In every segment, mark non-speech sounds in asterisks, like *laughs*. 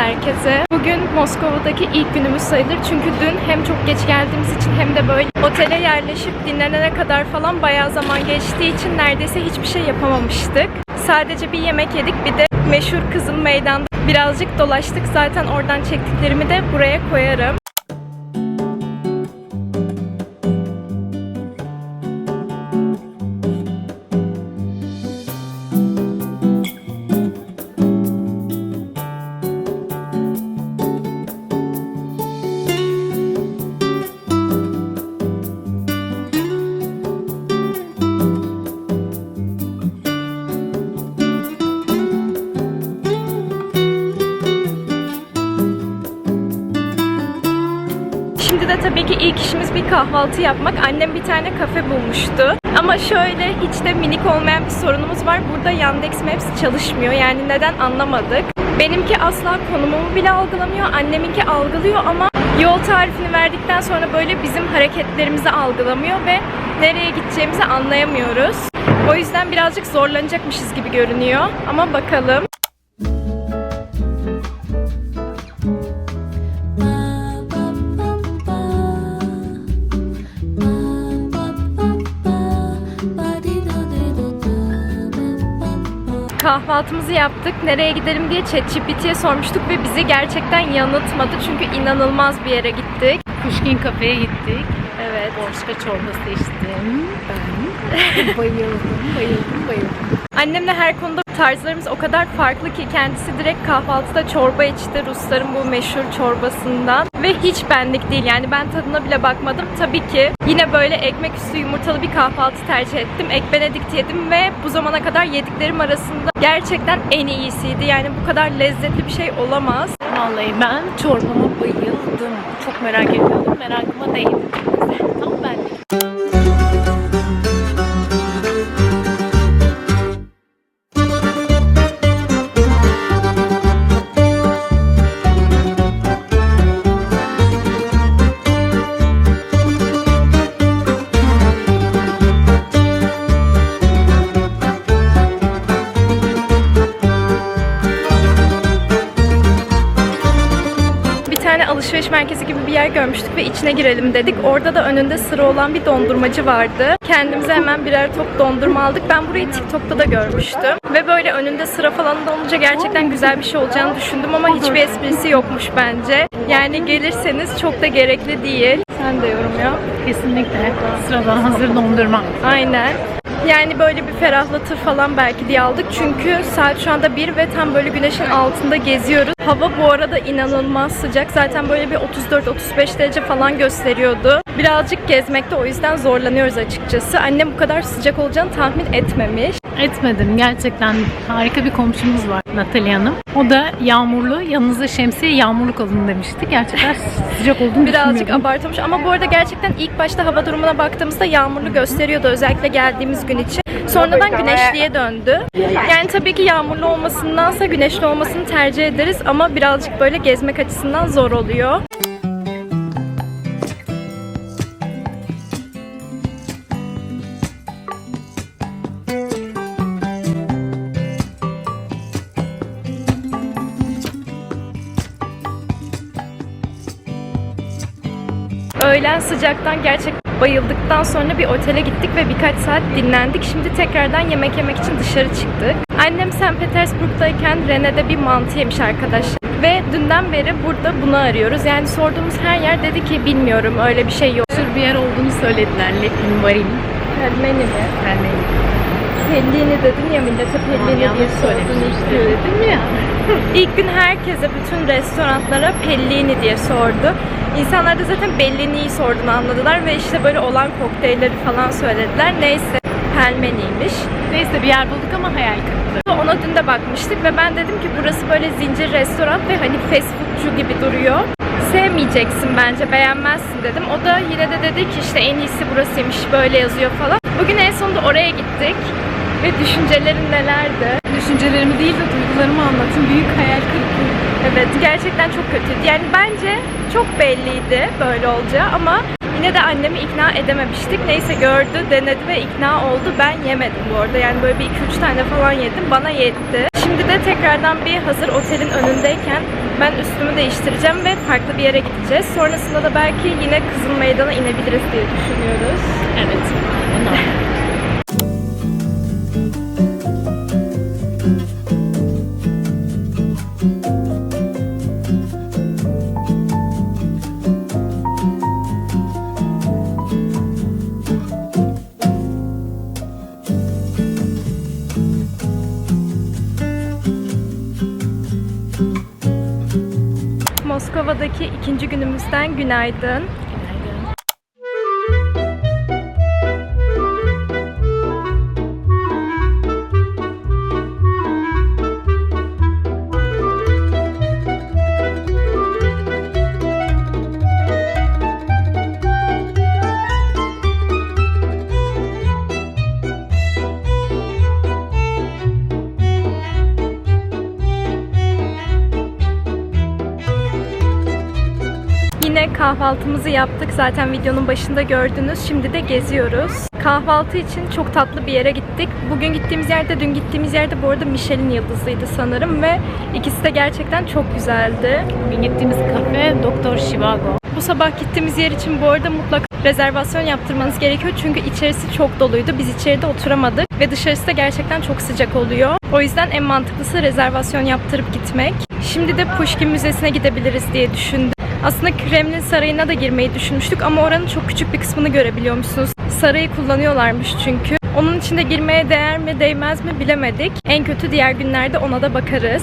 Herkese. Bugün Moskova'daki ilk günümüz sayılır. Çünkü dün hem çok geç geldiğimiz için hem de böyle otele yerleşip dinlenene kadar falan bayağı zaman geçtiği için neredeyse hiçbir şey yapamamıştık. Sadece bir yemek yedik. Bir de meşhur kızım meydanda birazcık dolaştık. Zaten oradan çektiklerimi de buraya koyarım. Kahvaltı yapmak. Annem bir tane kafe bulmuştu. Ama şöyle hiç de minik olmayan bir sorunumuz var. Burada Yandex Maps çalışmıyor. Yani neden anlamadık. Benimki asla konumumu bile algılamıyor. Anneminki algılıyor ama yol tarifini verdikten sonra böyle bizim hareketlerimizi algılamıyor ve nereye gideceğimizi anlayamıyoruz. O yüzden birazcık zorlanacakmışız gibi görünüyor. Ama bakalım. Kahvaltımızı yaptık. Nereye gidelim diye ChatGPT'ye sormuştuk ve bizi gerçekten yanıltmadı. Çünkü inanılmaz bir yere gittik. Pushkin kafeye gittik. Evet. Borçka çorbası içtim. Ben bayıldım, bayıldım, bayıldım. Annemle her konuda tarzlarımız o kadar farklı ki kendisi direkt kahvaltıda çorba içti. Rusların bu meşhur çorbasından. Ve hiç benlik değil. Yani ben tadına bile bakmadım. Tabii ki yine böyle ekmek üstü yumurtalı bir kahvaltı tercih ettim. Ek benedikt yedim ve bu zamana kadar yediklerim arasında gerçekten en iyisiydi. Yani bu kadar lezzetli bir şey olamaz. Vallahi ben çorbama bayıldım. Çok merak ediyordum. Merakıma değdim. Merkezi gibi bir yer görmüştük ve içine girelim dedik. Orada da önünde sıra olan bir dondurmacı vardı. Kendimize hemen birer top dondurma aldık. Ben burayı TikTok'ta da görmüştüm. Ve böyle önünde sıra falan da olunca gerçekten güzel bir şey olacağını düşündüm ama hiçbir esprisi yokmuş bence. Yani gelirseniz çok da gerekli değil. Sen de yorum yap. Kesinlikle sıradan hazır dondurma. Aynen. Yani böyle bir ferahlatır falan belki diye aldık. Çünkü saat şu anda 1 ve tam böyle güneşin altında geziyoruz. Hava bu arada inanılmaz sıcak. Zaten böyle bir 34-35 derece falan gösteriyordu. Birazcık gezmekte o yüzden zorlanıyoruz açıkçası. Annem bu kadar sıcak olacağını tahmin etmemiş. Etmedim. Gerçekten harika bir komşumuz var Natalya Hanım. O da yağmurlu, yanınıza şemsiye yağmurluk alın demişti. Gerçekten sıcak olduğunu Birazcık abartmış ama bu arada gerçekten ilk başta hava durumuna baktığımızda yağmurlu gösteriyordu özellikle geldiğimiz gün için. Sonradan güneşliye döndü. Yani tabii ki yağmurlu olmasındansa güneşli olmasını tercih ederiz ama birazcık böyle gezmek açısından zor oluyor. Öğlen sıcaktan gerçekten bayıldıktan sonra bir otele gittik ve birkaç saat dinlendik. Şimdi tekrardan yemek yemek için dışarı çıktık. Annem St. Petersburg'dayken Rene'de bir mantı yemiş arkadaşlar. Ve dünden beri burada bunu arıyoruz. Yani sorduğumuz her yer dedi ki bilmiyorum öyle bir şey yok. Bir yer olduğunu söylediler. Lepin Varin. Pelmeni mi? Yani Pellini dedin ya millete pellini diye sordun. Dedim ya. *laughs* İlk gün herkese bütün restoranlara Pellini diye sordu. İnsanlar da zaten Bellini'yi sorduğunu anladılar ve işte böyle olan kokteylleri falan söylediler. Neyse Pelmeni'ymiş. Neyse bir yer bulduk ama hayal kırıklığı. Ona dün de bakmıştık ve ben dedim ki burası böyle zincir restoran ve hani fast foodcu gibi duruyor. Sevmeyeceksin bence, beğenmezsin dedim. O da yine de dedi ki işte en iyisi burasıymış, böyle yazıyor falan. Bugün en sonunda oraya gittik ve düşüncelerin nelerdi? Düşüncelerimi değil de duygularımı anlatın. Büyük hayal kırıklığı. Evet gerçekten çok kötüydü. Yani bence çok belliydi böyle olacağı ama Yine de annemi ikna edememiştik. Neyse gördü, denedi ve ikna oldu. Ben yemedim bu arada. Yani böyle bir 2-3 tane falan yedim. Bana yetti. Şimdi de tekrardan bir hazır otelin önündeyken ben üstümü değiştireceğim ve farklı bir yere gideceğiz. Sonrasında da belki yine Kızıl Meydan'a inebiliriz diye düşünüyoruz. Evet. İkinci günümüzden günaydın. Kahvaltımızı yaptık. Zaten videonun başında gördünüz. Şimdi de geziyoruz. Kahvaltı için çok tatlı bir yere gittik. Bugün gittiğimiz yerde, dün gittiğimiz yerde bu arada Michelin yıldızlıydı sanırım ve ikisi de gerçekten çok güzeldi. Bugün gittiğimiz kafe Doktor Shivago. Bu sabah gittiğimiz yer için bu arada mutlaka rezervasyon yaptırmanız gerekiyor çünkü içerisi çok doluydu. Biz içeride oturamadık ve dışarısı da gerçekten çok sıcak oluyor. O yüzden en mantıklısı rezervasyon yaptırıp gitmek. Şimdi de Pushkin Müzesi'ne gidebiliriz diye düşündüm. Aslında Kremlin Sarayı'na da girmeyi düşünmüştük ama oranın çok küçük bir kısmını görebiliyormuşsunuz. Sarayı kullanıyorlarmış çünkü. Onun içinde girmeye değer mi değmez mi bilemedik. En kötü diğer günlerde ona da bakarız.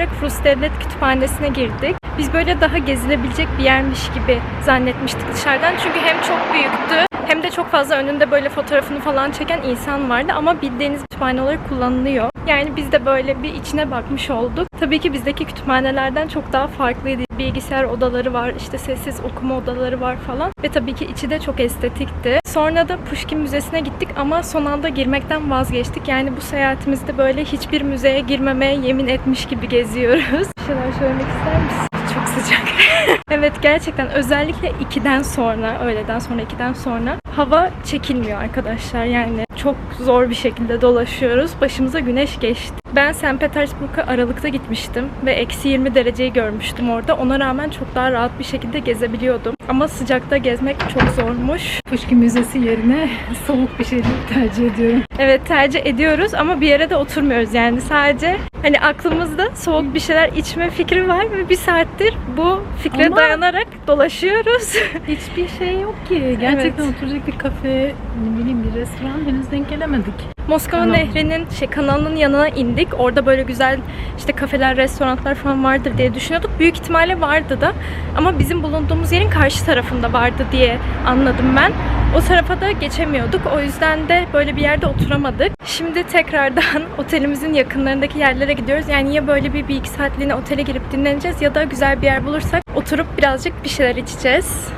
Olarak Rus Devlet Kütüphanesi'ne girdik. Biz böyle daha gezilebilecek bir yermiş gibi zannetmiştik dışarıdan. Çünkü hem çok büyüktü hem de çok fazla önünde böyle fotoğrafını falan çeken insan vardı ama bildiğiniz kütüphane olarak kullanılıyor. Yani biz de böyle bir içine bakmış olduk. Tabii ki bizdeki kütüphanelerden çok daha farklıydı. Bilgisayar odaları var, işte sessiz okuma odaları var falan. Ve tabii ki içi de çok estetikti. Sonra da Pushkin Müzesi'ne gittik ama son anda girmekten vazgeçtik. Yani bu seyahatimizde böyle hiçbir müzeye girmemeye yemin etmiş gibi geziyoruz. *laughs* Bir şeyler söylemek ister misin? Çok sıcak. *laughs* evet gerçekten özellikle 2'den sonra, öğleden sonra 2'den sonra hava çekilmiyor arkadaşlar. Yani çok zor bir şekilde dolaşıyoruz. Başımıza güneş geçti. Ben St. Petersburg'a Aralık'ta gitmiştim ve eksi 20 dereceyi görmüştüm orada. Ona rağmen çok daha rahat bir şekilde gezebiliyordum. Ama sıcakta gezmek çok zormuş. Pushkin Müzesi yerine soğuk bir şey tercih ediyorum. Evet tercih ediyoruz ama bir yere de oturmuyoruz yani sadece hani aklımızda soğuk bir şeyler içme fikri var ve bir saattir bu fikre Ama- dayanarak dolaşıyoruz. Hiçbir şey yok ki. Gerçekten Evet. oturacak bir kafe, ne bileyim bir restoran henüz denk gelemedik. Moskova Kanal. Nehri'nin şey kanalının yanına indik. Orada böyle güzel işte kafeler, restoranlar falan vardır diye düşünüyorduk. Büyük ihtimalle vardı da ama bizim bulunduğumuz yerin karşı tarafında vardı diye anladım ben. O tarafa da geçemiyorduk. O yüzden de böyle bir yerde oturamadık. Şimdi tekrardan *laughs* otelimizin yakınlarındaki yerlere gidiyoruz. Yani ya böyle bir, bir iki saatliğine otele girip dinleneceğiz ya da güzel bir yer bulursak oturup birazcık bir şeyler içeceğiz.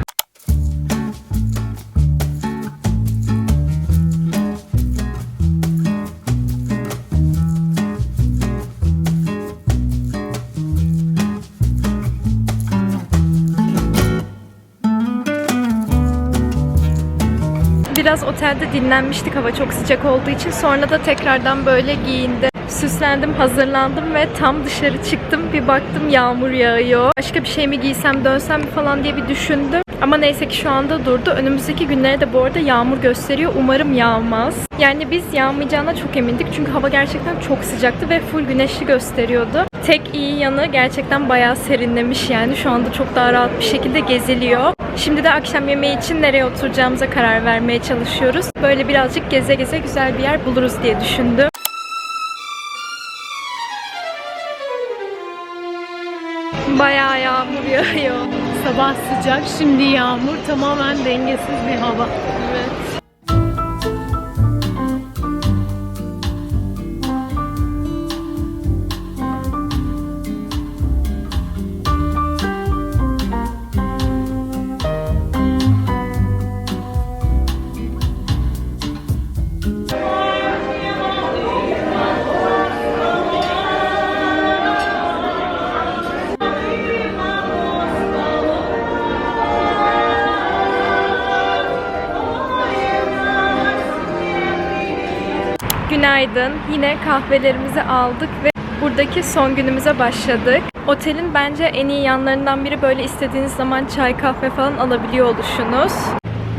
Biraz otelde dinlenmiştik hava çok sıcak olduğu için. Sonra da tekrardan böyle giyindim. Süslendim, hazırlandım ve tam dışarı çıktım. Bir baktım yağmur yağıyor. Başka bir şey mi giysem, dönsem mi falan diye bir düşündüm. Ama neyse ki şu anda durdu. Önümüzdeki günlere de bu arada yağmur gösteriyor. Umarım yağmaz. Yani biz yağmayacağına çok emindik. Çünkü hava gerçekten çok sıcaktı ve full güneşli gösteriyordu. Tek iyi yanı gerçekten bayağı serinlemiş yani. Şu anda çok daha rahat bir şekilde geziliyor. Şimdi de akşam yemeği için nereye oturacağımıza karar vermeye çalışıyoruz. Böyle birazcık geze geze güzel bir yer buluruz diye düşündüm. Bayağı yağmur yağıyor. Sabah sıcak, şimdi yağmur. Tamamen dengesiz bir hava. Evet. Günaydın. Yine kahvelerimizi aldık ve buradaki son günümüze başladık. Otelin bence en iyi yanlarından biri böyle istediğiniz zaman çay kahve falan alabiliyor oluşunuz.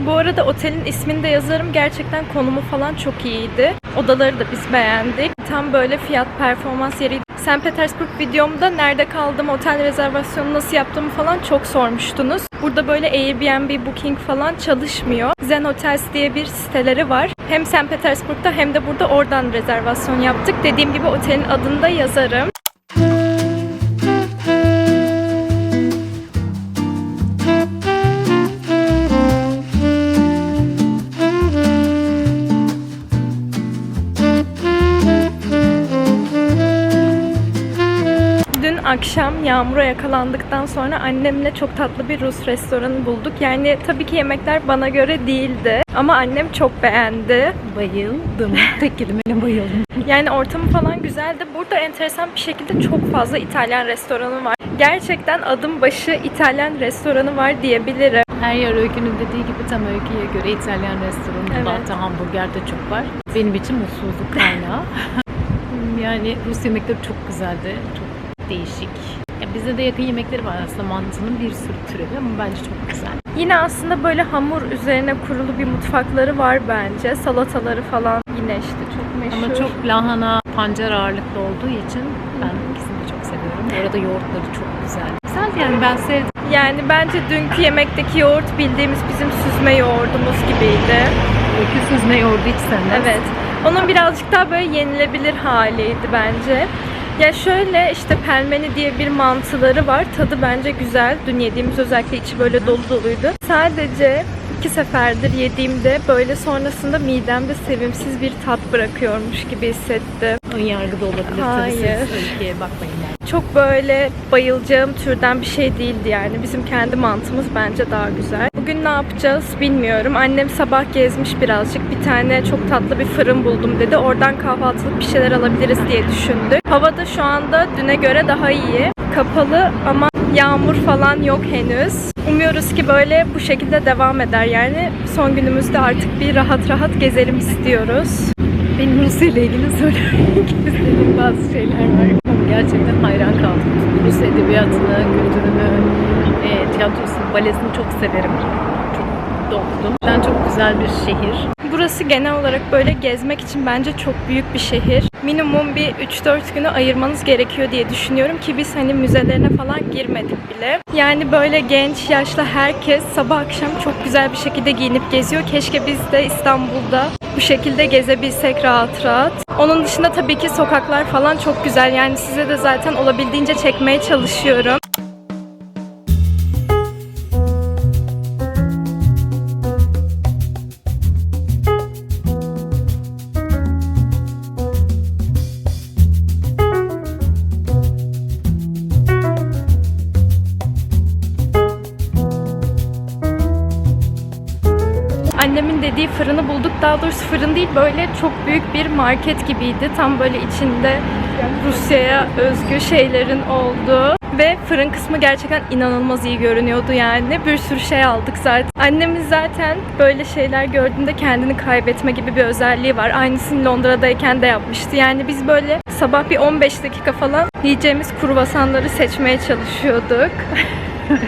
Bu arada otelin ismini de yazarım. Gerçekten konumu falan çok iyiydi. Odaları da biz beğendik. Tam böyle fiyat performans yeri. St. Petersburg videomda nerede kaldım, otel rezervasyonu nasıl yaptığımı falan çok sormuştunuz. Burada böyle Airbnb, Booking falan çalışmıyor. Zen Hotels diye bir siteleri var. Hem St. Petersburg'da hem de burada oradan rezervasyon yaptık. Dediğim gibi otelin adını da yazarım. Akşam yağmura yakalandıktan sonra annemle çok tatlı bir Rus restoranı bulduk. Yani tabii ki yemekler bana göre değildi. Ama annem çok beğendi. Bayıldım. *laughs* Tek kelimeyle bayıldım. Yani ortamı falan güzeldi. Burada enteresan bir şekilde çok fazla İtalyan restoranı var. Gerçekten adım başı İtalyan restoranı var diyebilirim. Her yer öykünün dediği gibi tam öyküye göre İtalyan restoranı, Evet. hatta hamburger de çok var. Benim için mutsuzluk kaynağı. *laughs* yani Rus yemekleri çok güzeldi. Çok değişik. Ya bizde de yakın yemekleri var aslında mantının bir sürü türevi ama bence çok güzel. Yine aslında böyle hamur üzerine kurulu bir mutfakları var bence. Salataları falan yine işte çok meşhur. Ama çok lahana, pancar ağırlıklı olduğu için ben ikisini de çok seviyorum. Bu arada yoğurtları çok güzel. Güzel yani ben sevdim. Yani bence dünkü yemekteki yoğurt bildiğimiz bizim süzme yoğurdumuz gibiydi. Öykü süzme yoğurdu hiç sevmez. Evet. Onun birazcık daha böyle yenilebilir haliydi bence. Ya şöyle işte pelmeni diye bir mantıları var. Tadı bence güzel. Dün yediğimiz özellikle içi böyle dolu doluydu. Sadece iki seferdir yediğimde böyle sonrasında midemde sevimsiz bir tat bırakıyormuş gibi hissettim. Ön yargıda olabilir tabii Hayır. siz öyküye bakmayın. Çok böyle bayılacağım türden bir şey değildi yani. Bizim kendi mantımız bence daha güzel. Bugün ne yapacağız bilmiyorum. Annem sabah gezmiş birazcık. Bir tane çok tatlı bir fırın buldum dedi. Oradan kahvaltılık bir şeyler alabiliriz diye düşündük. Hava da şu anda düne göre daha iyi. Kapalı ama yağmur falan yok henüz. Umuyoruz ki böyle bu şekilde devam eder yani. Son günümüzde artık bir rahat rahat gezelim istiyoruz. Benim Rusya ile ilgili söylemek *laughs* istediğim bazı şeyler var. Gerçekten hayran kaldım. Rus edebiyatını, kültürünü, e, tiyatrosunu, balesini çok severim. Çok oldum. Ben çok güzel bir şehir. Burası genel olarak böyle gezmek için bence çok büyük bir şehir. Minimum bir 3-4 günü ayırmanız gerekiyor diye düşünüyorum ki biz hani müzelerine falan girmedik bile. Yani böyle genç, yaşlı herkes sabah akşam çok güzel bir şekilde giyinip geziyor. Keşke biz de İstanbul'da bu şekilde gezebilsek rahat rahat. Onun dışında tabii ki sokaklar falan çok güzel. Yani size de zaten olabildiğince çekmeye çalışıyorum. Fırın değil böyle çok büyük bir market gibiydi. Tam böyle içinde Rusya'ya özgü şeylerin olduğu. Ve fırın kısmı gerçekten inanılmaz iyi görünüyordu yani. Bir sürü şey aldık zaten. Annemiz zaten böyle şeyler gördüğünde kendini kaybetme gibi bir özelliği var. Aynısını Londra'dayken de yapmıştı. Yani biz böyle sabah bir 15 dakika falan yiyeceğimiz kruvasanları seçmeye çalışıyorduk. *laughs*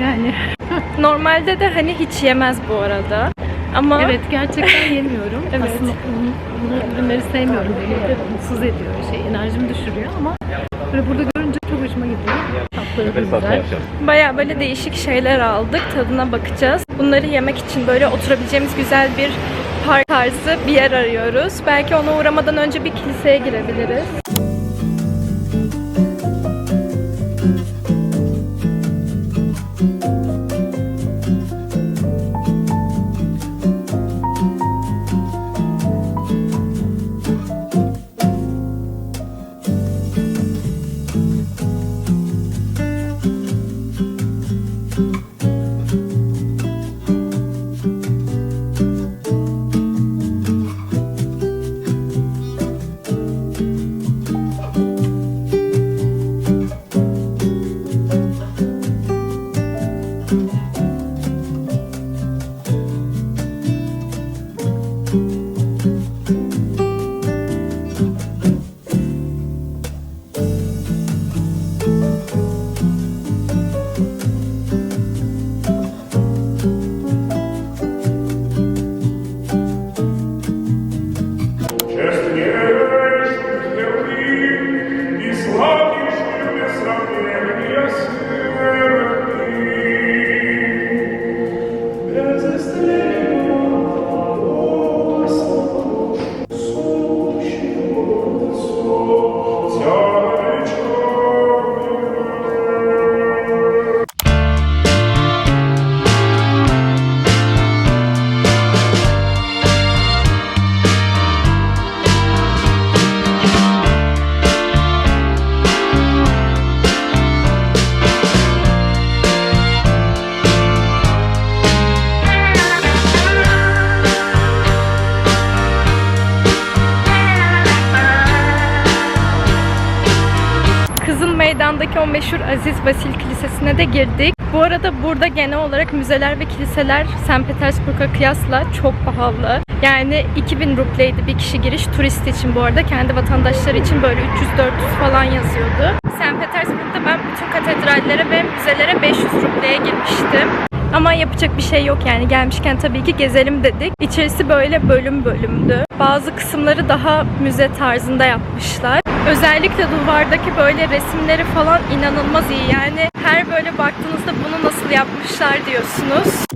Yani Normalde de hani hiç yemez bu arada. Ama evet gerçekten yemiyorum. *laughs* Evet. Aslında ürünleri sevmiyorum. Beni de mutsuz ediyor. Şey, enerjimi düşürüyor ama böyle burada görünce çok hoşuma gidiyor. Tatları güzel. Baya böyle değişik şeyler aldık. Tadına bakacağız. Bunları yemek için böyle oturabileceğimiz güzel bir park tarzı bir yer arıyoruz. Belki ona uğramadan önce bir kiliseye girebiliriz. Aziz Vasil Kilisesi'ne de girdik. Bu arada burada genel olarak müzeler ve kiliseler St. Petersburg'a kıyasla çok pahalı. Yani 2000 rubleydi bir kişi giriş turist için bu arada. Kendi vatandaşları için böyle 300-400 falan yazıyordu. St. Petersburg'da ben bütün katedrallere ve müzelere 500 rubleye girmiştim. Ama yapacak bir şey yok yani gelmişken tabii ki gezelim dedik. İçerisi böyle bölüm bölümdü. Bazı kısımları daha müze tarzında yapmışlar. Özellikle duvardaki böyle resimleri falan inanılmaz iyi. Yani her böyle baktığınızda bunu nasıl yapmışlar diyorsunuz.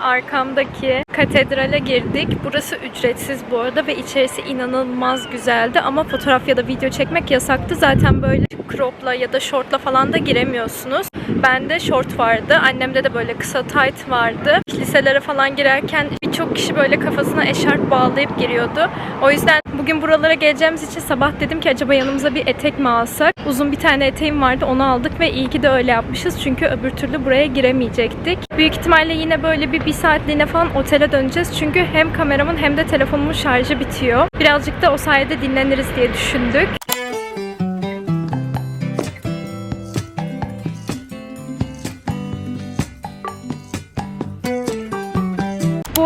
Arkamdaki katedrale girdik. Burası ücretsiz bu arada ve içerisi inanılmaz güzeldi ama fotoğraf ya da video çekmek yasaktı. Zaten böyle cropla ya da shortla falan da giremiyorsunuz. Bende short vardı. Annemde de böyle kısa tight vardı. Kiliselere falan girerken birçok kişi böyle kafasına eşarp bağlayıp giriyordu. O yüzden bugün buralara geleceğimiz için sabah dedim ki acaba yanımıza bir etek mi alsak? Uzun bir tane eteğim vardı onu aldık ve iyi ki de öyle yapmışız. Çünkü öbür türlü buraya giremeyecektik. Büyük ihtimalle yine böyle bir, bir saatliğine falan otele döneceğiz. Çünkü hem kameramın hem de telefonumun şarjı bitiyor. Birazcık da o sayede dinleniriz diye düşündük.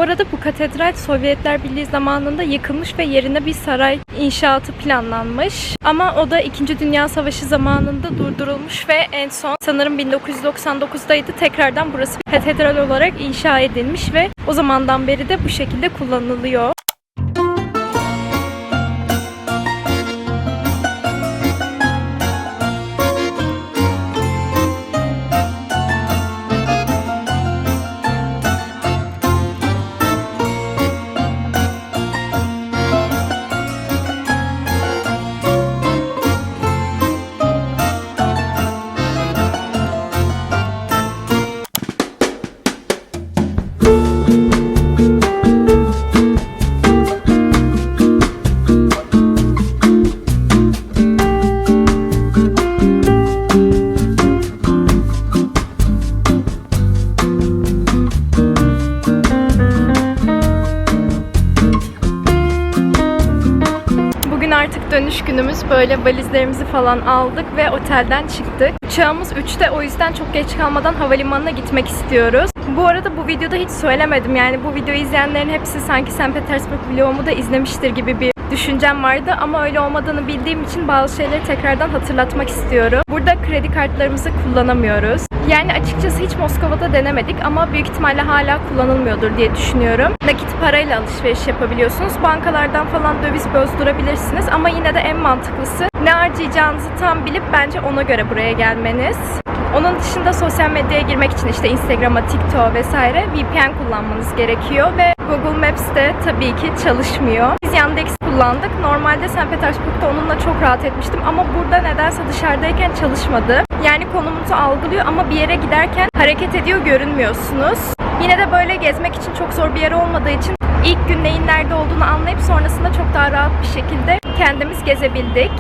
Arada bu katedral Sovyetler Birliği zamanında yıkılmış ve yerine bir saray inşaatı planlanmış. Ama o da 2. Dünya Savaşı zamanında durdurulmuş ve en son sanırım 1999'daydı tekrardan burası katedral olarak inşa edilmiş ve o zamandan beri de bu şekilde kullanılıyor. Böyle valizlerimizi falan aldık ve otelden çıktık. Uçağımız 3'te o yüzden çok geç kalmadan havalimanına gitmek istiyoruz. Bu arada bu videoda hiç söylemedim. Yani bu videoyu izleyenlerin hepsi sanki St. Petersburg vlogumu da izlemiştir gibi bir düşüncem vardı ama öyle olmadığını bildiğim için bazı şeyleri tekrardan hatırlatmak istiyorum. Burada kredi kartlarımızı kullanamıyoruz. Yani açıkçası hiç Moskova'da denemedik ama büyük ihtimalle hala kullanılmıyordur diye düşünüyorum. Nakit parayla alışveriş yapabiliyorsunuz. Bankalardan falan döviz bozdurabilirsiniz ama yine de en mantıklısı ne harcayacağınızı tam bilip bence ona göre buraya gelmeniz. Onun dışında sosyal medyaya girmek için işte Instagram'a, TikTok'a vesaire VPN kullanmanız gerekiyor ve Google Maps de tabii ki çalışmıyor. Biz Yandex kullandık. Normalde St. Petersburg'da onunla çok rahat etmiştim ama burada nedense dışarıdayken çalışmadı. Yani konumunuzu algılıyor ama bir yere giderken hareket ediyor görünmüyorsunuz. Yine de böyle gezmek için çok zor bir yer olmadığı için ilk gün neyin nerede olduğunu anlayıp sonrasında çok daha rahat bir şekilde kendimiz gezebildik.